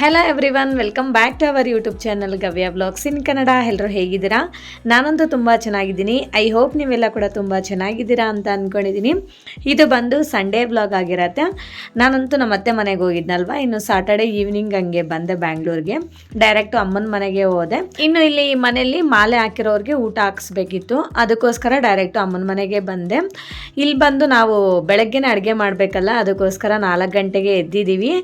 Hello everyone welcome back to our YouTube channel Gavya blogs in Kannada ಎಲ್ಲರೂ ಹೇಗಿದ್ದೀರಾ? ನಾನಂತೂ ತುಂಬ ಚೆನ್ನಾಗಿದ್ದೀನಿ. ಐ ಹೋಪ್ ನೀವೆಲ್ಲ ಕೂಡ ತುಂಬ ಚೆನ್ನಾಗಿದ್ದೀರಾ ಅಂತ ಅಂದ್ಕೊಂಡಿದ್ದೀನಿ ಇದು ಬಂದು ಸಂಡೇ ಬ್ಲಾಗ್ ಆಗಿರತ್ತೆ. ನಾನಂತೂ ನಮ್ಮ ಅತ್ತೆ ಮನೆಗೆ ಹೋಗಿದ್ನಲ್ವಾ? ಇನ್ನು ಸಾಟರ್ಡೆ ಈವ್ನಿಂಗ್ ಹಂಗೆ ಬಂದೆ ಬ್ಯಾಂಗ್ಳೂರಿಗೆ ಡೈರೆಕ್ಟು ಅಮ್ಮನ ಮನೆಗೆ ಹೋದೆ. ಇನ್ನು ಇಲ್ಲಿ ಮನೆಯಲ್ಲಿ ಮಾಲೆ ಹಾಕಿರೋರಿಗೆ ಊಟ ಹಾಕಿಸ್ಬೇಕಿತ್ತು. ಅದಕ್ಕೋಸ್ಕರ ಡೈರೆಕ್ಟು ಅಮ್ಮನ ಮನೆಗೆ ಬಂದೆ. ಇಲ್ಲಿ ಬಂದು ನಾವು ಬೆಳಗ್ಗೆನೇ ಅಡುಗೆ ಮಾಡಬೇಕಲ್ಲ, ಅದಕ್ಕೋಸ್ಕರ ನಾಲ್ಕು ಗಂಟೆಗೆ ಎದ್ದಿದ್ದೀವಿ.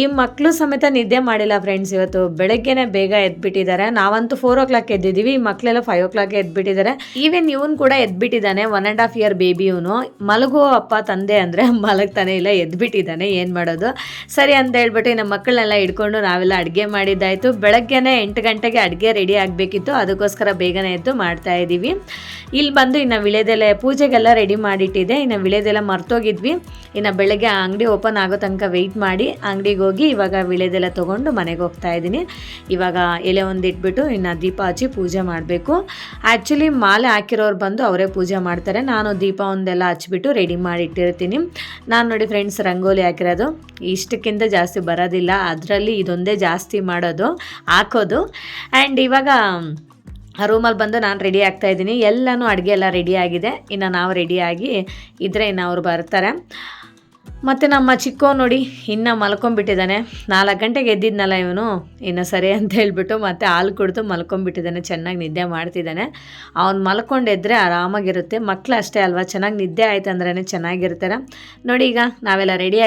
ಈ ಮಕ್ಕಳು ಸಮೇತ ನಿದ್ದೆ ಮಾಡಿಲ್ಲ ಫ್ರೆಂಡ್ಸ್ ಇವತ್ತು. ಬೆಳಗ್ಗೆನೆ ಬೇಗ ಎದ್ಬಿಟ್ಟಿದ್ದಾರೆ. ನಾವಂತೂ ಫೋರ್ ಓ ಕ್ಲಾಕ್ ಎದ್ದಿದ್ದೀವಿ. ಮಕ್ಕಳೆಲ್ಲ ಫೈವ್ ಓ ಕ್ಲಾಕ್ ಎದ್ಬಿಟ್ಟಿದ್ದಾರೆ. ಈವನ್ ಇವನ್ ಕೂಡ ಎದ್ಬಿಟ್ಟಿದ್ದಾನೆ one and half year baby ಇವನು ಮಲಗೋ ಅಪ್ಪ, ತಂದೆ ಅಂದರೆ ಮಲಗ್ತಾನೆ ಇಲ್ಲ, ಎದ್ಬಿಟ್ಟಿದ್ದಾನೆ, ಏನು ಮಾಡೋದು? ಸರಿ ಅಂತ ಹೇಳ್ಬಿಟ್ಟು ನಮ್ಮ ಮಕ್ಕಳನ್ನೆಲ್ಲ ಇಟ್ಕೊಂಡು ನಾವೆಲ್ಲ ಅಡುಗೆ ಮಾಡಿದ್ದಾಯಿತು. ಬೆಳಗ್ಗೆನೆ ಎಂಟು ಗಂಟೆಗೆ ಅಡುಗೆ ರೆಡಿ ಆಗಬೇಕಿತ್ತು. ಅದಕ್ಕೋಸ್ಕರ ಬೇಗನೆ ಎದ್ದು ಮಾಡ್ತಾ ಇದ್ದೀವಿ. ಇಲ್ಲಿ ಬಂದು ಇನ್ನು ವಿಳೆದೆಲೆ ಪೂಜೆಗೆಲ್ಲ ರೆಡಿ ಮಾಡಿಟ್ಟಿದೆ ಇನ್ನು ವಿಳೆದೆಲೆ ಮರ್ತೋಗಿದ್ವಿ. ಇನ್ನು ಬೆಳಗ್ಗೆ ಅಂಗಡಿ ಓಪನ್ ಆಗೋ ತನಕ ವೆಯ್ಟ್ ಮಾಡಿ ಅಂಗಡಿಗೆ ಹೋಗಿ ಇವಾಗ ವಿಳೆದೆಲೆ ತೊಗೊಂಡು ಮನೆಗೆ ಹೋಗ್ತಾ ಇದ್ದೀನಿ. ಇವಾಗ ಎಲೆ ಒಂದು ಇಟ್ಬಿಟ್ಟು ಇನ್ನು ದೀಪ ಹಚ್ಚಿ ಪೂಜೆ ಮಾಡಬೇಕು. ಆ್ಯಕ್ಚುಲಿ ಮಾಲೆ ಹಾಕಿರೋರು ಬಂದು ಅವರೇ ಪೂಜೆ ಮಾಡ್ತಾರೆ. ನಾನು ದೀಪ ಒಂದೆಲ್ಲ ಹಚ್ಬಿಟ್ಟು ರೆಡಿ ಮಾಡಿ ಇಟ್ಟಿರ್ತೀನಿ. ನಾನು ನೋಡಿ ಫ್ರೆಂಡ್ಸ್ ರಂಗೋಲಿ ಹಾಕಿರೋದು. ಇಷ್ಟಕ್ಕಿಂತ ಜಾಸ್ತಿ ಬರೋದಿಲ್ಲ. ಅದರಲ್ಲಿ ಇದೊಂದೇ ಜಾಸ್ತಿ ಮಾಡೋದು, ಹಾಕೋದು. ಆ್ಯಂಡ್ ಇವಾಗ ರೂಮಲ್ಲಿ ಬಂದು ನಾನು ರೆಡಿ ಆಗ್ತಾ ಇದ್ದೀನಿ. ಎಲ್ಲನೂ ಅಡುಗೆ ಎಲ್ಲ ರೆಡಿ ಆಗಿದೆ. ಇನ್ನು ನಾವು ರೆಡಿಯಾಗಿ ಇದ್ದರೆ ಇನ್ನು ಅವರು ಬರ್ತಾರೆ. ಮತ್ತು ನಮ್ಮ ಚಿಕ್ಕೋ ನೋಡಿ ಇನ್ನು ಮಲ್ಕೊಂಡ್ಬಿಟ್ಟಿದ್ದಾನೆ. ನಾಲ್ಕು ಗಂಟೆಗೆ ಎದ್ದಿದ್ನಲ್ಲ ಇವನು. ಇನ್ನು ಸರಿ ಅಂತ ಹೇಳ್ಬಿಟ್ಟು ಮತ್ತೆ ಹಾಲು ಕುಡಿದು ಮಲ್ಕೊಂಡ್ಬಿಟ್ಟಿದ್ದಾನೆ. ಚೆನ್ನಾಗಿ ನಿದ್ದೆ ಮಾಡ್ತಿದ್ದಾನೆ. ಅವ್ನು ಮಲ್ಕೊಂಡೆದ್ರೆ ಆರಾಮಾಗಿರುತ್ತೆ. ಮಕ್ಕಳು ಅಷ್ಟೇ ಅಲ್ವಾ? ಚೆನ್ನಾಗಿ ನಿದ್ದೆ ಆಯ್ತು ಅಂದ್ರೇ ಚೆನ್ನಾಗಿರ್ತಾರೆ. ನೋಡಿ ಈಗ ನಾವೆಲ್ಲ ರೆಡಿ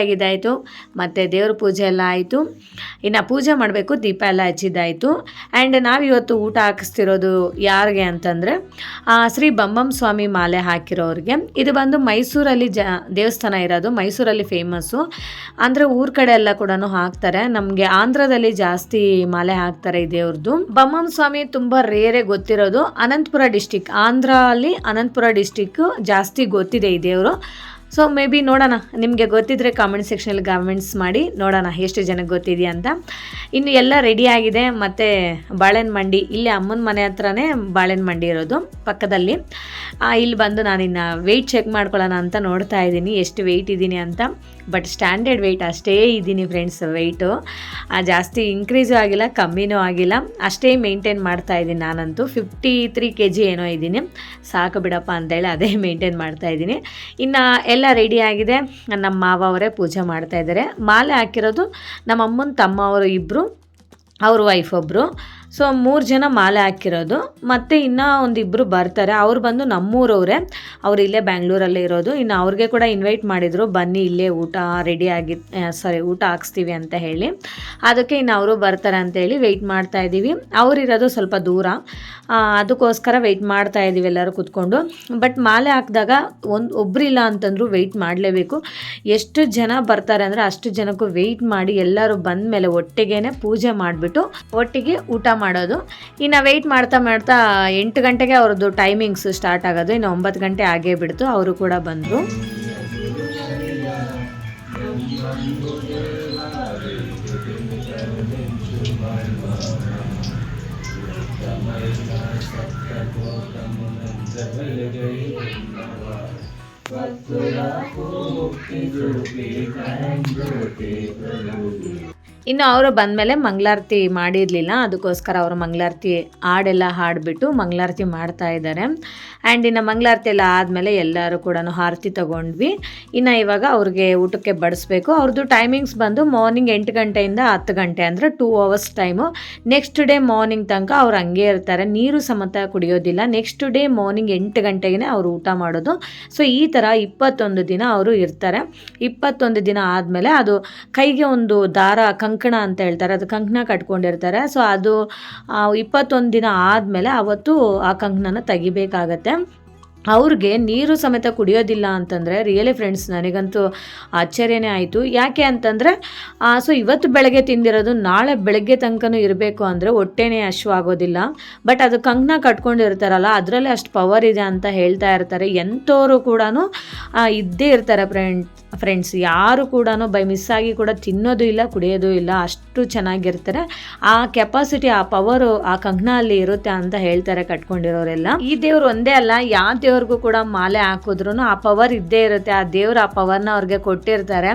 ಮತ್ತು ದೇವ್ರ ಪೂಜೆ ಎಲ್ಲ ಆಯಿತು. ಇನ್ನು ಪೂಜೆ ಮಾಡಬೇಕು. ದೀಪ ಎಲ್ಲ ಹಚ್ಚಿದ್ದಾಯಿತು. ಆ್ಯಂಡ್ ನಾವಿವತ್ತು ಊಟ ಹಾಕಿಸ್ತಿರೋದು ಯಾರಿಗೆ ಅಂತಂದರೆ ಶ್ರೀ ಬಂಬಂ ಸ್ವಾಮಿ ಮಾಲೆ ಹಾಕಿರೋರಿಗೆ. ಇದು ಬಂದು ಮೈಸೂರಲ್ಲಿ ಜ, ದೇವಸ್ಥಾನ ಇರೋದು. ಮೈಸೂರಲ್ಲಿ ಫೇಮಸ್ಸು ಅಂದರೆ ಊರ ಕಡೆ ಎಲ್ಲ ಕೂಡ ಹಾಕ್ತಾರೆ. ನಮಗೆ ಆಂಧ್ರದಲ್ಲಿ ಜಾಸ್ತಿ ಮಾಲೆ ಹಾಕ್ತಾರೆ ಈ ದೇವ್ರದ್ದು ಸ್ವಾಮಿ ತುಂಬ ರೇರೆ ಗೊತ್ತಿರೋದು. ಅನಂತಪುರ ಡಿಸ್ಟಿಕ್ ಆಂಧ್ರ ಅಲ್ಲಿ ಅನಂತಪುರ ಡಿಸ್ಟಿಕ್ ಜಾಸ್ತಿ ಗೊತ್ತಿದೆ ಈ ದೇವರು. ಸೊ ಮೇ ಬಿ ನೋಡೋಣ. ನಿಮಗೆ ಗೊತ್ತಿದ್ರೆ ಕಾಮೆಂಟ್ ಸೆಕ್ಷನಲ್ಲಿ ಕಾಮೆಂಟ್ಸ್ ಮಾಡಿ ನೋಡೋಣ ಎಷ್ಟು ಜನಕ್ಕೆ ಗೊತ್ತಿದೆಯಾ ಅಂತ. ಇನ್ನು ಎಲ್ಲ ರೆಡಿ ಆಗಿದೆ. ಮತ್ತು ಬಾಳೆನ ಮಂಡಿ, ಇಲ್ಲೇ ಅಮ್ಮನ ಮನೆ ಹತ್ರನೇ ಬಾಳೆನ ಮಂಡಿ ಇರೋದು, ಪಕ್ಕದಲ್ಲಿ. ಇಲ್ಲಿ ಬಂದು ನಾನು ಇನ್ನು ವೆಯ್ಟ್ ಚೆಕ್ ಮಾಡ್ಕೊಳ್ಳೋಣ ಅಂತ ನೋಡ್ತಾ ಇದ್ದೀನಿ. ಎಷ್ಟು ವೆಯ್ಟ್ ಇದ್ದೀನಿ ಅಂತ. ಬಟ್ ಸ್ಟ್ಯಾಂಡರ್ಡ್ ವೆಯ್ಟ್ ಅಷ್ಟೇ ಇದ್ದೀನಿ ಫ್ರೆಂಡ್ಸ್ ವೆಯ್ಟು ಜಾಸ್ತಿ ಇನ್ಕ್ರೀಸು ಆಗಿಲ್ಲ, ಕಮ್ಮಿನೂ ಆಗಿಲ್ಲ. ಅಷ್ಟೇ ಮೇಂಟೈನ್ ಮಾಡ್ತಾ ಇದ್ದೀನಿ ನಾನಂತೂ. ಫಿಫ್ಟಿ ತ್ರೀ ಕೆ ಜಿ ಏನೋ ಇದ್ದೀನಿ. ಸಾಕು ಬಿಡಪ್ಪ ಅಂತೇಳಿ ಅದೇ ಮೇಂಟೈನ್ ಮಾಡ್ತಾ ಇದ್ದೀನಿ. ಇನ್ನು ಎಲ್ಲ ರೆಡಿ ಆಗಿದೆ. ನಮ್ಮ ಮಾವ ಅವರೇ ಪೂಜೆ ಮಾಡ್ತಾ ಇದ್ದಾರೆ. ಮಾಲೆ ಹಾಕಿರೋದು ನಮ್ಮ ಅಮ್ಮನ ತಮ್ಮ ಅವರು ಇಬ್ಬರು ಅವ್ರ ವೈಫ್ ಒಬ್ಬರು ಸೊ ಮೂರು ಜನ ಮಾಲೆ ಹಾಕಿರೋದು. ಮತ್ತು ಇನ್ನೂ ಒಂದಿಬ್ಬರು ಬರ್ತಾರೆ. ಅವ್ರು ಬಂದು ನಮ್ಮೂರವರೇ. ಅವ್ರು ಇಲ್ಲೇ ಬ್ಯಾಂಗ್ಳೂರಲ್ಲೇ ಇರೋದು. ಇನ್ನು ಅವ್ರಿಗೆ ಕೂಡ ಇನ್ವೈಟ್ ಮಾಡಿದರು. ಬನ್ನಿ, ಇಲ್ಲೇ ಊಟ ರೆಡಿ ಆಗಿ ಸಾರಿ ಊಟ ಹಾಕ್ಸ್ತೀವಿ ಅಂತ ಹೇಳಿ. ಅದಕ್ಕೆ ಇನ್ನು ಅವರು ಬರ್ತಾರೆ ಅಂತೇಳಿ ವೆಯ್ಟ್ ಮಾಡ್ತಾ ಇದ್ದೀವಿ. ಅವರಿರೋದು ಸ್ವಲ್ಪ ದೂರ. ಅದಕ್ಕೋಸ್ಕರ ವೆಯ್ಟ್ ಮಾಡ್ತಾ ಇದ್ದೀವಿ ಎಲ್ಲರೂ ಕೂತ್ಕೊಂಡು. ಬಟ್ ಮಾಲೆ ಹಾಕಿದಾಗ ಒಂದು ಒಬ್ಬರಿಲ್ಲ ಅಂತಂದರೂ ವೆಯ್ಟ್ ಮಾಡಲೇಬೇಕು. ಎಷ್ಟು ಜನ ಬರ್ತಾರೆ ಅಂದರೆ ಅಷ್ಟು ಜನಕ್ಕೂ ವೆಯ್ಟ್ ಮಾಡಿ ಎಲ್ಲರೂ ಬಂದ ಮೇಲೆ ಒಟ್ಟಿಗೆ ಪೂಜೆ ಮಾಡಿಬಿಟ್ಟು ಒಟ್ಟಿಗೆ ಊಟ ಮಾಡೋದು. ಇನ್ನು ವೆಯ್ಟ್ ಮಾಡ್ತಾ ಮಾಡ್ತಾ ಎಂಟು ಗಂಟೆಗೆ ಅವ್ರದ್ದು ಟೈಮಿಂಗ್ಸ್ ಸ್ಟಾರ್ಟ್ ಆಗೋದು. ಇನ್ನು ಒಂಬತ್ತು ಗಂಟೆ ಆಗೇ ಬಿಡ್ತು. ಅವರು ಕೂಡ ಬಂದರು. ಇನ್ನು ಅವರು ಬಂದಮೇಲೆ ಮಂಗಳಾರತಿ ಮಾಡಿರಲಿಲ್ಲ, ಅದಕ್ಕೋಸ್ಕರ ಅವರು ಮಂಗಳಾರತಿ ಹಾಡೆಲ್ಲ ಹಾಡಿಬಿಟ್ಟು ಮಂಗಳಾರತಿ ಮಾಡ್ತಾ ಇದ್ದಾರೆ. ಆ್ಯಂಡ್ ಇನ್ನು ಮಂಗಳಾರತಿ ಎಲ್ಲ ಆದಮೇಲೆ ಎಲ್ಲರೂ ಕೂಡ ಆರತಿ ತಗೊಂಡ್ವಿ. ಇನ್ನು ಇವಾಗ ಅವ್ರಿಗೆ ಊಟಕ್ಕೆ ಬಡಿಸ್ಬೇಕು. ಅವ್ರದ್ದು ಟೈಮಿಂಗ್ಸ್ ಬಂದು ಮಾರ್ನಿಂಗ್ ಎಂಟು ಗಂಟೆಯಿಂದ ಹತ್ತು ಗಂಟೆ, ಅಂದರೆ two hours time next day morning ತನಕ ಅವ್ರು ಹಂಗೆ ಇರ್ತಾರೆ. ನೀರು ಸಮತ ಕುಡಿಯೋದಿಲ್ಲ. ನೆಕ್ಸ್ಟ್ ಡೇ ಮಾರ್ನಿಂಗ್ ಎಂಟು ಗಂಟೆಗೆ ಅವರು ಊಟ ಮಾಡೋದು. ಸೊ ಈ ಥರ ಇಪ್ಪತ್ತೊಂದು ದಿನ ಅವರು ಇರ್ತಾರೆ. ಇಪ್ಪತ್ತೊಂದು ದಿನ ಆದಮೇಲೆ ಅದು ಕೈಗೆ ಒಂದು ದಾರ ಕಂಕಣ ಅಂತ ಹೇಳ್ತಾರೆ. ಅದು ಕಂಕಣ ಕಟ್ಕೊಂಡಿರ್ತಾರೆ. ಸೊ ಅದು ಇಪ್ಪತ್ತೊಂದು ದಿನ ಆದಮೇಲೆ ಅವತ್ತು ಆ ಕಂಕಣನ ತೆಗಿಬೇಕಾಗತ್ತೆ. ಅವ್ರಿಗೆ ನೀರು ಸಮೇತ ಕುಡಿಯೋದಿಲ್ಲ ಅಂತಂದರೆ ರಿಯಲಿ ಫ್ರೆಂಡ್ಸ್ ನನಗಂತೂ ಆಶ್ಚರ್ಯನೇ ಆಯಿತು. ಯಾಕೆ ಅಂತಂದರೆ ಸೊ ಇವತ್ತು ಬೆಳಗ್ಗೆ ತಿಂದಿರೋದು ನಾಳೆ ಬೆಳಗ್ಗೆ ತನಕನೂ ಇರಬೇಕು ಅಂದರೆ ಹೊಟ್ಟೆನೇ ಹಶ್ವಾಗೋದಿಲ್ಲ ಬಟ್ ಅದು ಕಂಕಣ ಕಟ್ಕೊಂಡಿರ್ತಾರಲ್ಲ, ಅದರಲ್ಲೇ ಅಷ್ಟು ಪವರ್ ಇದೆ ಅಂತ ಹೇಳ್ತಾ ಇರ್ತಾರೆ. ಎಂಥವರು ಕೂಡ ಇದ್ದೇ ಇರ್ತಾರೆ ಫ್ರೆಂಡ್ ಫ್ರೆಂಡ್ಸ್ ಯಾರು ಕೂಡ ಬೈ ಮಿಸ್ ಆಗಿ ಕೂಡ ತಿನ್ನೋದು ಇಲ್ಲ, ಕುಡಿಯೋದು ಇಲ್ಲ, ಅಷ್ಟು ಚೆನ್ನಾಗಿರ್ತಾರೆ. ಆ ಕೆಪಾಸಿಟಿ ಆ ಪವರು ಆ ಕಂಕಣ ಅಲ್ಲಿ ಇರುತ್ತೆ ಅಂತ ಹೇಳ್ತಾರೆ ಕಟ್ಕೊಂಡಿರೋರೆಲ್ಲ. ಈ ದೇವ್ರು ಒಂದೇ ಅಲ್ಲ ಯಾವ ದೇವ್ರಿಗೂ ಕೂಡ ಮಾಲೆ ಹಾಕಿದ್ರು ಆ ಪವರ್ ಇದ್ದೇ ಇರುತ್ತೆ. ಆ ದೇವ್ರು ಆ ಪವರ್ನ ಅವ್ರಿಗೆ ಕೊಟ್ಟಿರ್ತಾರೆ.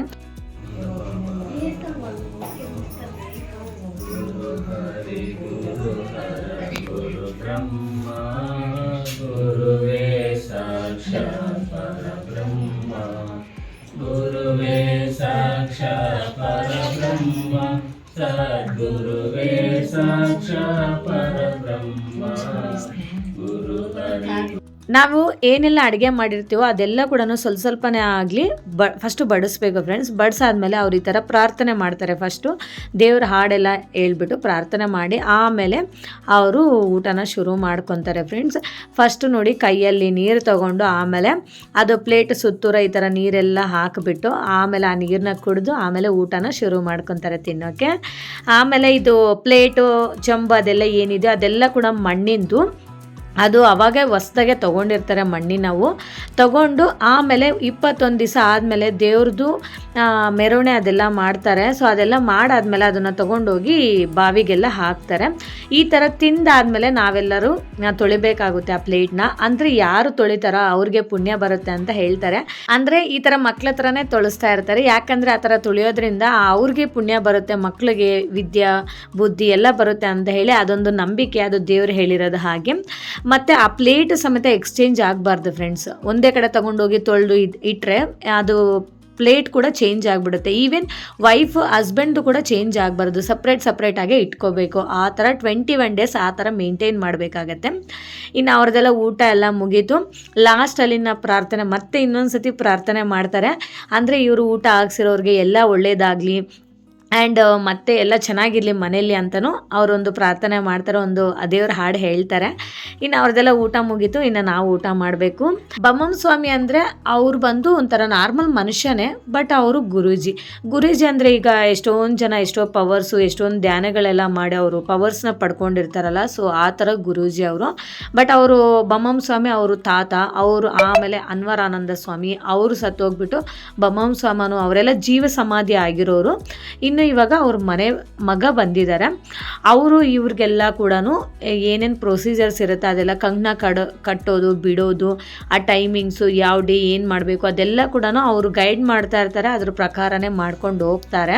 ನಾವು ಏನೆಲ್ಲ ಅಡುಗೆ ಮಾಡಿರ್ತೀವೋ ಅದೆಲ್ಲ ಕೂಡ ಸ್ವಲ್ಪ ಸ್ವಲ್ಪನೇ ಆಗಲಿ ಬ ಫಸ್ಟು ಬಡಿಸ್ಬೇಕು ಫ್ರೆಂಡ್ಸ್ ಬಡಿಸಾದ್ಮೇಲೆ ಅವ್ರು ಈ ಥರ ಪ್ರಾರ್ಥನೆ ಮಾಡ್ತಾರೆ ಫಸ್ಟು ದೇವ್ರ ಹಾಡೆಲ್ಲ ಹೇಳ್ಬಿಟ್ಟು ಪ್ರಾರ್ಥನೆ ಮಾಡಿ ಆಮೇಲೆ ಅವರು ಊಟನ ಶುರು ಮಾಡ್ಕೊತಾರೆ ಫ್ರೆಂಡ್ಸ್ ಫಸ್ಟು ನೋಡಿ ಕೈಯಲ್ಲಿ ನೀರು ತಗೊಂಡು ಆಮೇಲೆ ಅದು ಪ್ಲೇಟ್ ಸುತ್ತೂರ ಈ ಥರ ನೀರೆಲ್ಲ ಹಾಕಿಬಿಟ್ಟು ಆಮೇಲೆ ಆ ನೀರನ್ನ ಕುಡಿದು ಆಮೇಲೆ ಊಟನ ಶುರು ಮಾಡ್ಕೊತಾರೆ ತಿನ್ನೋಕ್ಕೆ ಆಮೇಲೆ ಇದು ಪ್ಲೇಟು ಚಂಬು ಅದೆಲ್ಲ ಏನಿದೆ ಅದೆಲ್ಲ ಕೂಡ ಮಣ್ಣಿಂದು ಅದು ಅವಾಗೆ ಹೊಸ್ದಾಗೆ ತೊಗೊಂಡಿರ್ತಾರೆ ಮಣ್ಣಿನವು ತಗೊಂಡು ಆಮೇಲೆ ಇಪ್ಪತ್ತೊಂದು ದಿವಸ ಆದಮೇಲೆ ದೇವ್ರದ್ದು ಮೆರವಣೆ ಅದೆಲ್ಲ ಮಾಡ್ತಾರೆ. ಸೊ ಅದೆಲ್ಲ ಮಾಡಾದ್ಮೇಲೆ ಅದನ್ನು ತೊಗೊಂಡೋಗಿ ಬಾವಿಗೆಲ್ಲ ಹಾಕ್ತಾರೆ. ಈ ಥರ ತಿಂದಾದಮೇಲೆ ನಾವೆಲ್ಲರೂ ತೊಳಿಬೇಕಾಗುತ್ತೆ ಆ ಪ್ಲೇಟ್ನ. ಅಂದರೆ ಯಾರು ತೊಳಿತಾರೋ ಅವ್ರಿಗೆ ಪುಣ್ಯ ಬರುತ್ತೆ ಅಂತ ಹೇಳ್ತಾರೆ. ಅಂದರೆ ಈ ಥರ ಮಕ್ಳ ಹತ್ರನೇ ತೊಳಿಸ್ತಾ ಇರ್ತಾರೆ. ಯಾಕಂದರೆ ಆ ಥರ ತುಳಿಯೋದ್ರಿಂದ ಅವ್ರಿಗೆ ಪುಣ್ಯ ಬರುತ್ತೆ ಮಕ್ಕಳಿಗೆ ವಿದ್ಯಾ, ಬುದ್ಧಿ ಎಲ್ಲ ಬರುತ್ತೆ ಅಂತ ಹೇಳಿ ಅದೊಂದು ನಂಬಿಕೆ ಅದು ದೇವ್ರು ಹೇಳಿರೋದು ಹಾಗೆ. ಮತ್ತು ಆ ಪ್ಲೇಟ್ ಸಮೇತ ಎಕ್ಸ್ಚೇಂಜ್ ಆಗಬಾರ್ದು ಫ್ರೆಂಡ್ಸ್ ಒಂದೇ ಕಡೆ ತೊಗೊಂಡೋಗಿ ತೊಳೆದು ಇಟ್ಟರೆ ಅದು ಪ್ಲೇಟ್ ಕೂಡ ಚೇಂಜ್ ಆಗಿಬಿಡುತ್ತೆ. ಈವನ್ ವೈಫ್ ಹಸ್ಬೆಂಡು ಕೂಡ ಚೇಂಜ್ ಆಗಬಾರ್ದು. ಸಪ್ರೇಟ್ ಸಪ್ರೇಟಾಗೆ ಇಟ್ಕೋಬೇಕು. ಆ ಥರ ಟ್ವೆಂಟಿ ಒನ್ ಡೇಸ್ ಆ ಥರ ಮೇಂಟೈನ್ ಮಾಡಬೇಕಾಗತ್ತೆ. ಇನ್ನು ಅವ್ರದ್ದೆಲ್ಲ ಊಟ ಎಲ್ಲ ಮುಗೀತು. ಲಾಸ್ಟಲ್ಲಿನ ಪ್ರಾರ್ಥನೆ, ಮತ್ತೆ ಇನ್ನೊಂದು ಸತಿ ಪ್ರಾರ್ಥನೆ ಮಾಡ್ತಾರೆ. ಅಂದರೆ ಇವರು ಊಟ ಹಾಕ್ಸಿರೋರಿಗೆ ಎಲ್ಲ ಒಳ್ಳೇದಾಗಲಿ ಆ್ಯಂಡ್ ಮತ್ತೆ ಎಲ್ಲ ಚೆನ್ನಾಗಿರಲಿ ಮನೆಯಲ್ಲಿ ಅಂತಲೂ ಅವರೊಂದು ಪ್ರಾರ್ಥನೆ ಮಾಡ್ತಾರೆ, ಒಂದು ದೇವ್ರ ಹಾಡು ಹೇಳ್ತಾರೆ. ಇನ್ನು ಅವ್ರದ್ದೆಲ್ಲ ಊಟ ಮುಗೀತು, ಇನ್ನು ನಾವು ಊಟ ಮಾಡಬೇಕು. ಬಮ್ಮಂ ಸ್ವಾಮಿ ಅಂದರೆ ಅವ್ರು ಬಂದು ಒಂಥರ ನಾರ್ಮಲ್ ಮನುಷ್ಯನೇ, ಬಟ್ ಅವರು ಗುರೂಜಿ. ಗುರೂಜಿ ಅಂದರೆ ಈಗ ಎಷ್ಟೊಂದು ಜನ, ಎಷ್ಟೋ ಪವರ್ಸು, ಎಷ್ಟೊಂದು ಧ್ಯಾನಗಳೆಲ್ಲ ಮಾಡಿ ಅವರು ಪವರ್ಸ್ನ ಪಡ್ಕೊಂಡಿರ್ತಾರಲ್ಲ, ಸೊ ಆ ಥರ ಗುರೂಜಿ ಅವರು. ಬಟ್ ಅವರು ಬಮ್ಮಂ ಸ್ವಾಮಿ, ಅವರು ತಾತ, ಅವರು ಆಮೇಲೆ ಅನ್ವರಾನಂದ ಸ್ವಾಮಿ, ಅವರು ಸತ್ತೋಗ್ಬಿಟ್ಟು ಬಮ್ಮಂ ಸ್ವಾಮನು ಅವರೆಲ್ಲ ಜೀವ ಸಮಾಧಿ ಆಗಿರೋರು. ಇನ್ನು ಇವಾಗ ಅವ್ರ ಮನೆ ಮಗ ಬಂದಿದ್ದಾರೆ ಅವರು ಇವ್ರಿಗೆಲ್ಲ ಕೂಡ ಏನೇನು ಪ್ರೊಸೀಜರ್ಸ್ ಇರುತ್ತೆ ಅದೆಲ್ಲ ಕಂಕಣ ಕಡ, ಕಟ್ಟೋದು, ಬಿಡೋದು, ಆ ಟೈಮಿಂಗ್ಸು ಯಾವ ಡೇ ಏನು ಮಾಡಬೇಕು ಅದೆಲ್ಲ ಕೂಡ ಅವರು ಗೈಡ್ ಮಾಡ್ತಾ ಇರ್ತಾರೆ, ಅದ್ರ ಪ್ರಕಾರನೇ ಮಾಡ್ಕೊಂಡು ಹೋಗ್ತಾರೆ.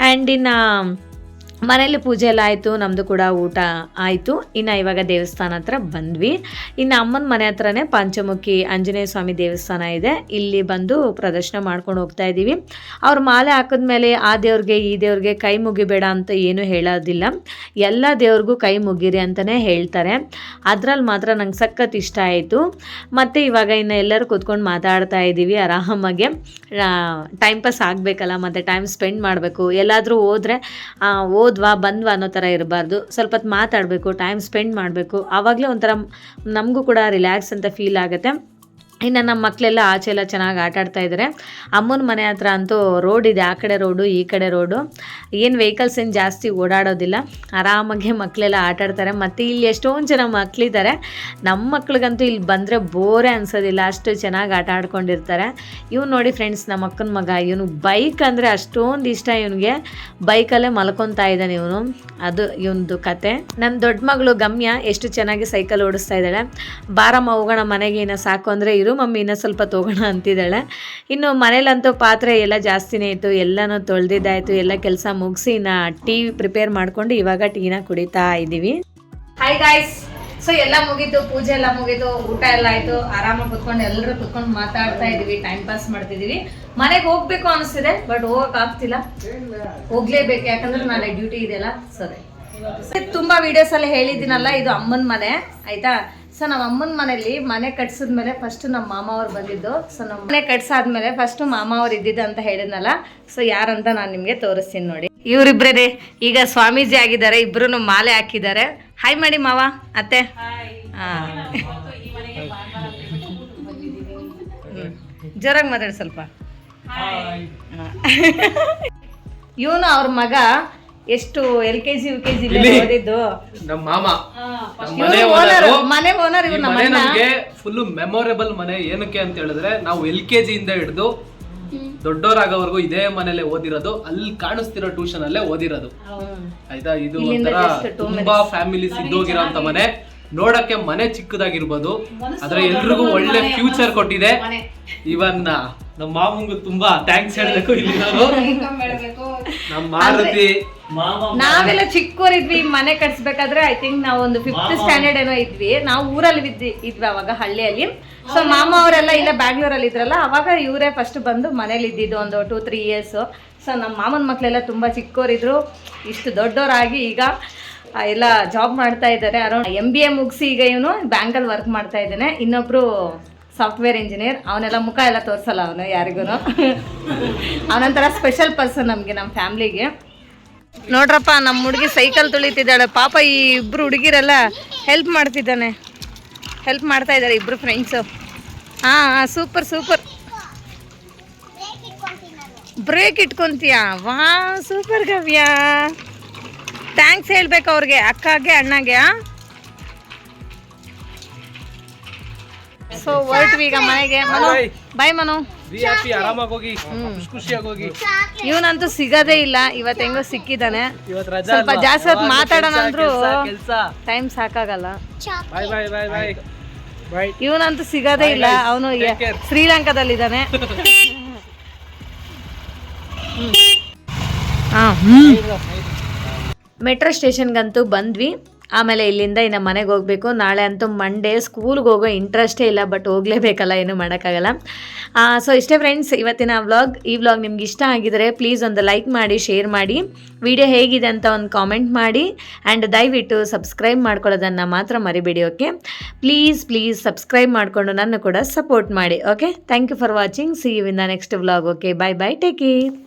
ಆ್ಯಂಡ್ ಇನ್ನು ಮನೇಲಿ ಪೂಜೆ ಎಲ್ಲ ಆಯಿತು ನಮ್ಮದು ಕೂಡ ಊಟ ಆಯಿತು. ಇನ್ನು ಇವಾಗ ದೇವಸ್ಥಾನ ಹತ್ರ ಬಂದ್ವಿ. ಇನ್ನು ಅಮ್ಮನ ಮನೆ ಹತ್ರನೇ ಪಂಚಮುಖಿ ಆಂಜನೇಯ ಸ್ವಾಮಿ ದೇವಸ್ಥಾನ ಇದೆ. ಇಲ್ಲಿ ಬಂದು ಪ್ರದರ್ಶನ ಮಾಡ್ಕೊಂಡು ಹೋಗ್ತಾ ಇದ್ದೀವಿ. ಅವ್ರ ಮಾಲೆ ಹಾಕಿದ್ಮೇಲೆ ಆ ದೇವ್ರಿಗೆ, ಈ ದೇವ್ರಿಗೆ ಕೈ ಮುಗಿಬೇಡ ಅಂತ ಏನು ಹೇಳೋದಿಲ್ಲ. ಎಲ್ಲ ದೇವ್ರಿಗೂ ಕೈ ಮುಗಿರಿ ಅಂತಲೇ ಹೇಳ್ತಾರೆ. ಅದರಲ್ಲಿ ಮಾತ್ರ ನಂಗೆ ಸಖತ್ ಇಷ್ಟ ಆಯಿತು. ಮತ್ತು ಇವಾಗ ಇನ್ನು ಎಲ್ಲರೂ ಕೂತ್ಕೊಂಡು ಮಾತಾಡ್ತಾ ಇದ್ದೀವಿ ಆರಾಮಾಗೆ. ಟೈಮ್ ಪಾಸ್ ಆಗಬೇಕಲ್ಲ, ಮತ್ತು ಟೈಮ್ ಸ್ಪೆಂಡ್ ಮಾಡಬೇಕು. ಎಲ್ಲಾದರೂ ಹೋದ್ರೆ ಹೋದ್ವಾ ಬಂದ್ವಾ ಅನ್ನೋ ಥರ ಇರಬಾರ್ದು. ಸ್ವಲ್ಪ ಮಾತಾಡಬೇಕು ಟೈಮ್ ಸ್ಪೆಂಡ್ ಮಾಡಬೇಕು. ಆವಾಗಲೇ ಒಂಥರ ನಮಗೂ ಕೂಡ ರಿಲ್ಯಾಕ್ಸ್ ಅಂತ ಫೀಲ್ ಆಗುತ್ತೆ. ಇನ್ನು ನಮ್ಮ ಮಕ್ಕಳೆಲ್ಲ ಆಚೆ ಎಲ್ಲ ಚೆನ್ನಾಗಿ ಆಟ ಆಡ್ತಾ ಇದ್ದಾರೆ ಅಮ್ಮನ ಮನೆ ಹತ್ರ ಅಂತೂ ರೋಡ್ ಇದೆ, ಆ ಕಡೆ ರೋಡು ಈ ಕಡೆ ರೋಡು ಏನು ವೆಹಿಕಲ್ಸ್ ಏನು ಜಾಸ್ತಿ ಓಡಾಡೋದಿಲ್ಲ. ಆರಾಮಾಗಿ ಮಕ್ಕಳೆಲ್ಲ ಆಟ ಆಡ್ತಾರೆ ಮತ್ತು ಇಲ್ಲಿ ಎಷ್ಟೊಂದು ಜನ ಮಕ್ಕಳಿದ್ದಾರೆ ನಮ್ಮ ಮಕ್ಳಿಗಂತೂ ಇಲ್ಲಿ ಬಂದರೆ ಬೋರೆ ಅನ್ಸೋದಿಲ್ಲ. ಅಷ್ಟು ಚೆನ್ನಾಗಿ ಆಟ ಆಡ್ಕೊಂಡಿರ್ತಾರೆ. ಇವ್ನು ನೋಡಿ ಫ್ರೆಂಡ್ಸ್ ನಮ್ಮ ಅಕ್ಕನ ಮಗ, ಇವನು ಬೈಕ್ ಅಂದರೆ ಅಷ್ಟೊಂದು ಇಷ್ಟ ಇವನಿಗೆ. ಬೈಕಲ್ಲೇ ಮಲ್ಕೊತಾ ಇದ್ದಾನೆ ಇವನು. ಅದು ಇವನದು ಕತೆ. ನನ್ನ ದೊಡ್ಡ ಮಗಳು ಗಮ್ಯ ಎಷ್ಟು ಚೆನ್ನಾಗಿ ಸೈಕಲ್ ಓಡಿಸ್ತಾ ಇದ್ದಾಳೆ. ಬಾರಮ್ಮ ಹೋಗೋಣ ಮನೆಗೆ ಏನೋ ಸಾಕು ಅಂದರೆ ಮಮ್ಮಿ ಸ್ವಲ್ಪ ತೊಗೋಣ ಅಂತಿದ್ದಾಳೆ. ಇನ್ನು ಮನೇಲಂತೂ ಪಾತ್ರೆ ಎಲ್ಲ ಜಾಸ್ತಿನೇ ಇತ್ತು, ಎಲ್ಲನೂ ತೊಳೆದಿದ್ದಾಯಿತು, ಎಲ್ಲ ಕೆಲಸ ಮುಗಿಸಿ ನಾ ಟೀ ಪ್ರಿಪೇರ್ ಮಾಡಿಕೊಂಡು ಇವಾಗ ಟೀನ ಕುಡಿತಾ ಇದ್ದೀವಿ. ಹಾಯ್ ಗಾಯ್ಸ್ ಸೊ ಎಲ್ಲ ಮುಗೀತು, ಪೂಜೆ ಎಲ್ಲ ಮುಗೀತು, ಊಟ ಎಲ್ಲ ಆಯ್ತು. ಆರಾಮಾಗಿ ಕುತ್ಕೊಂಡು ಎಲ್ಲರೂ ಕುತ್ಕೊಂಡು ಮಾತಾಡ್ತಾ ಇದ್ದೀವಿ ಟೈಮ್ ಪಾಸ್ ಮಾಡ್ತಿದ್ದೀವಿ. ಮನೆಗೆ ಹೋಗ್ಬೇಕು ಅನಿಸ್ತಿದೆ ಬಟ್ ಹೋಗಕ್ ಆಗ್ತಿಲ್ಲ. ಹೋಗ್ಲೇಬೇಕು, ಯಾಕಂದ್ರೆ ನಾಳೆ ಡ್ಯೂಟಿ ಇದೆಯಲ್ಲ, ಸರಿ. ತುಂಬಾ ವಿಡಿಯೋಸ್ ಅಲ್ಲಿ ಹೇಳಿದ್ದೀನಲ್ಲ, ಇದು ಅಮ್ಮನ ಮನೆ, ಆಯ್ತಾ? ಸೊ ನಮ್ಮ ಅಮ್ಮನ ಮನೇಲಿ ಮನೆ ಕಟ್ಸಿದ್ಮೇಲೆ ಫಸ್ಟ್ ನಮ್ಮ ಮಾಮ ಅವ್ರು ಬಂದಿದ್ದು. ಸೊ ನಮ್ಮ ಮನೆ ಕಟ್ಸಾದ್ಮೇಲೆ ಫಸ್ಟ್ ಮಾಮ ಅವ್ರು ಇದ್ದಿದ್ದು ಅಂತ ಹೇಳಿದ್ನಲ್ಲ. ಸೊ ಯಾರಂತ ನಾನು ನಿಮಗೆ ತೋರಿಸ್ತೀನಿ ನೋಡಿ. ಇವರಿಬ್ರೇ ಈಗ ಸ್ವಾಮೀಜಿ ಆಗಿದ್ದಾರೆ ಇಬ್ರು ಮಾಲೆ ಹಾಕಿದ್ದಾರೆ. ಹಾಯ್ ಮಾಡಿ ಮಾವ ಅತ್ತೆ. ಹಾ. ಜೋರಾಗಿ ಮಾತಾಡಿ ಸ್ವಲ್ಪ. ಇವನು ಅವ್ರ ಮಗ. ಎಷ್ಟು L K G U K G ಓದಿದ್ದು? ನಮ್ಮ ಮಾಮ. ನಮ್ಮ ಮನೆ ಓನರ್. ಮನೆ ಓನರ್ ಈ ಇವ್ರು ನಮ್ಮ ನಮಗೆ ಫುಲ್ ಮೆಮೊರೇಬಲ್ ಮನೆ. ಏನಕ್ಕೆ ಅಂತ ಹೇಳಿದ್ರೆ ನಾವು ಎಲ್ ಕೆ ಜಿ ಇಂದ ಹಿಡಿದು ದೊಡ್ಡವರಾಗವರೆಗೂ ಇದೇ ಮನೇಲೆ ಓದಿರೋದು. ಅಲ್ಲಿ ಕಾಣಿಸ್ತಿರೋ ಟ್ಯೂಷನ್ ಅಲ್ಲೇ ಓದಿರೋದು. ಆಯ್ತಾ? ಇದು ಒಂಥರ ತುಂಬಾ ಫ್ಯಾಮಿಲೀಸ್ ಇದ್ದೋಗಿರೋಂತ ಮನೆ. ನೋಡಕ್ಕೆ ಮನೆ ಚಿಕ್ಕದಾಗಿರ್ಬೋದು. ಆದ್ರೆ ಎಲ್ರಿಗೂ ಒಳ್ಳೆ ಫ್ಯೂಚರ್ ಕೊಟ್ಟಿದೆ. ಇವನ್ ನಮ್ಮ ಮಾಮಂಗು ತುಂಬಾ ಥ್ಯಾಂಕ್ಸ್ ಹೇಳಬೇಕು ಇಲ್ಲಿ ನಾನು ನಮ್ಮ ಮಾರುತಿ. ನಾವೆಲ್ಲ ಚಿಕ್ಕವರಿದ್ವಿ ಮನೆ ಕಟ್ಸ್ಬೇಕಾದ್ರೆ ಐ ತಿಂಕ್ ನಾವು ಒಂದು ಫಿಫ್ತ್ ಸ್ಟ್ಯಾಂಡರ್ಡ್ ಏನೋ ಇದ್ವಿ. ನಾವು ಊರಲ್ಲಿ ಇದ್ವಿ ಇದ್ವಿ ಅವಾಗ ಹಳ್ಳಿಯಲ್ಲಿ. ಸೊ ಮಾಮ ಅವರೆಲ್ಲ ಇಲ್ಲ ಬ್ಯಾಂಗ್ಳೂರಲ್ಲಿ ಇದ್ರಲ್ಲ ಅವಾಗ ಇವರೇ ಫಸ್ಟ್ ಬಂದು ಮನೇಲಿ ಇದ್ದಿದ್ದು ಒಂದು ಟೂ ತ್ರೀ ಇಯರ್ಸು ಸೊ ನಮ್ಮ ಮಾಮನ ಮಕ್ಕಳೆಲ್ಲ ತುಂಬ ಚಿಕ್ಕವರಿದ್ರು. ಇಷ್ಟು ದೊಡ್ಡವರಾಗಿ ಈಗ ಎಲ್ಲ ಜಾಬ್ ಮಾಡ್ತಾ ಇದ್ದಾರೆ. ಅರೌಂಡ್ ಎಂ ಬಿ ಎ ಮುಗಿಸಿ ಈಗ ಇವನು ಬ್ಯಾಂಕಲ್ಲಿ ವರ್ಕ್ ಮಾಡ್ತಾ ಇದ್ದಾನೆ. ಇನ್ನೊಬ್ರು ಸಾಫ್ಟ್ವೇರ್ ಇಂಜಿನಿಯರ್ ಅವನೆಲ್ಲ ಮುಖ ಎಲ್ಲ ತೋರಿಸಲ್ಲ ಅವನು ಯಾರಿಗೂ ಅವನೊಂಥರ ಸ್ಪೆಷಲ್ ಪರ್ಸನ್ ನಮಗೆ ನಮ್ಮ ಫ್ಯಾಮ್ಲಿಗೆ ನೋಡ್ರಪ್ಪ ನಮ್ಮ ಹುಡುಗಿ ಸೈಕಲ್ ತುಳಿತಿದ್ದಾಳೆ. ಪಾಪ ಈ ಇಬ್ರು ಹುಡುಗಿರೆಲ್ಲ ಹೆಲ್ಪ್ ಮಾಡ್ತಿದ್ದಾನೆ. ಹೆಲ್ಪ್ ಮಾಡ್ತಾ ಇದ್ದಾರೆ ಇಬ್ರು ಫ್ರೆಂಡ್ಸು ಹಾಂ ಹಾಂ ಸೂಪರ್ ಸೂಪರ್ ಬ್ರೇಕ್ ಇಟ್ಕೊತೀಯಾ? ವಾ ಸೂಪರ್ ಗವ್ಯ. ಥ್ಯಾಂಕ್ಸ್ ಹೇಳ್ಬೇಕು ಅವ್ರಿಗೆ ಅಕ್ಕಗೆ ಅಣ್ಣಗೆ ಸೊ ಹೊರಟ್ವಿ ಈಗ ಮನೆಗೆ. ಮನು ಬಾಯ್ ಮನು. ಆರಾಮಾಗಿ ಹೋಗಿ ಖುಷಿ ಖುಷಿಯಾಗಿ ಹೋಗಿ. ಇವನಂತೂ ಸಿಗದೇ ಇಲ್ಲ ಇವತ್ತು ಹೆಂಗೋ ಸಿಕ್ಕಿದಾನೆ ಇವತ್ತು ರಜಾ ಸ್ವಲ್ಪ ಜಾಸ್ತಿ ಹೊತ್ತು ಮಾತಾಡೋಣ ಅಂದ್ರು ಕೆಲಸ ಟೈಮ್ ಸಾಕಾಗಲ್ಲ. ಬಾಯ್ ಬಾಯ್ ಬಾಯ್ ಬಾಯ್ ಬಾಯ್ ಇವನಂತೂ ಸಿಗೋದೇ ಇಲ್ಲ ಅವನು care. ಶ್ರೀಲಂಕಾದಲ್ಲಿದ್ದಾನೆ. ಮೆಟ್ರೋ ಸ್ಟೇಷನ್ಗಂತೂ ಬಂದ್ವಿ. ಆಮೇಲೆ ಇಲ್ಲಿಂದ ಇನ್ನು ಮನೆಗೆ ಹೋಗಬೇಕು. ನಾಳೆ ಅಂತೂ ಮಂಡೇ ಸ್ಕೂಲ್ಗೆ ಹೋಗೋ ಇಂಟ್ರೆಸ್ಟೇ ಇಲ್ಲ ಬಟ್ ಹೋಗಲೇಬೇಕಲ್ಲ, ಏನು ಮಾಡೋಕ್ಕಾಗಲ್ಲ. ಸೊ ಇಷ್ಟೇ ಫ್ರೆಂಡ್ಸ್ ಇವತ್ತಿನ ವ್ಲಾಗ್ ಈ ವ್ಲಾಗ್ ನಿಮ್ಗೆ ಇಷ್ಟ ಆಗಿದರೆ ಪ್ಲೀಸ್ ಒಂದು ಲೈಕ್ ಮಾಡಿ ಶೇರ್ ಮಾಡಿ. ವಿಡಿಯೋ ಹೇಗಿದೆ ಅಂತ ಒಂದು ಕಾಮೆಂಟ್ ಮಾಡಿ. ಆ್ಯಂಡ್ ದಯವಿಟ್ಟು ಸಬ್ಸ್ಕ್ರೈಬ್ ಮಾಡ್ಕೊಳ್ಳೋದನ್ನು ಮಾತ್ರ ಮರಿಬೇಡಿ ಓಕೆ ಪ್ಲೀಸ್ ಪ್ಲೀಸ್ ಸಬ್ಸ್ಕ್ರೈಬ್ ಮಾಡಿಕೊಂಡು ನನ್ನ ಕೂಡ ಸಪೋರ್ಟ್ ಮಾಡಿ okay thank you for watching see you in the next vlog okay bye bye take care